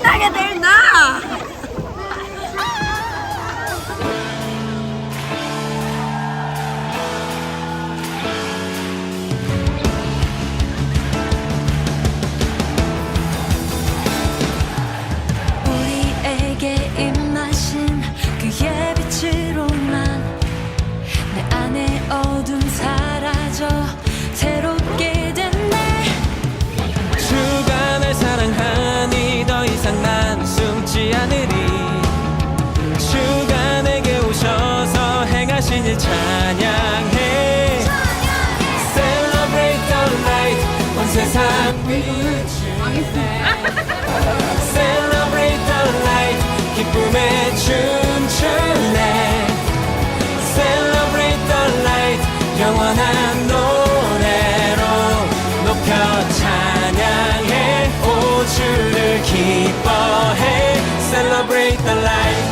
那个得 노래로 높여 찬양해 오 주를 기뻐해 Celebrate the light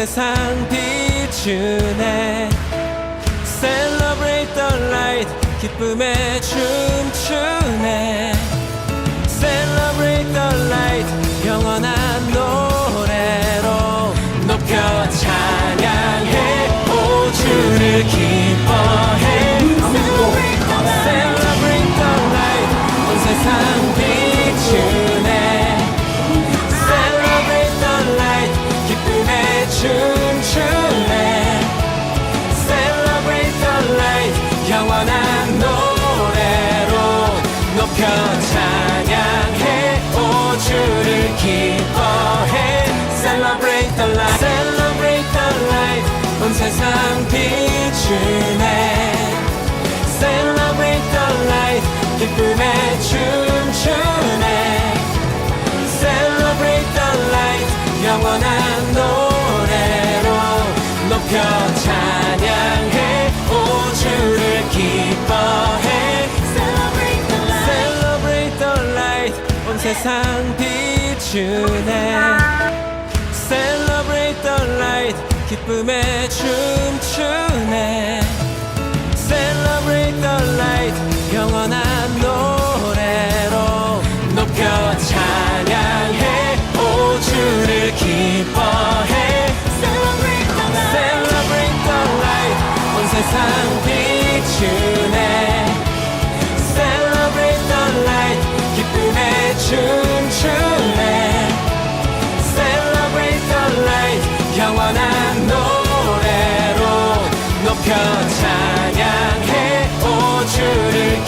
세상 비추네 Celebrate the light 기쁨에 춤추네 Celebrate the light 영원한 노래로 높여 찬양해 오 주를 기 기뻐해 Celebrate the light Celebrate the light 온 세상 비추네 Celebrate the light 기쁨에 춤추네 Celebrate the light 영원한 노래로 높여 찬양해 오 주를 기뻐해 Celebrate the light 온 세상 비추네 Celebrate the light 기쁨에 춤추네 Celebrate the light 영원한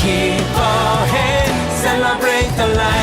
keep our hands, celebrate the light.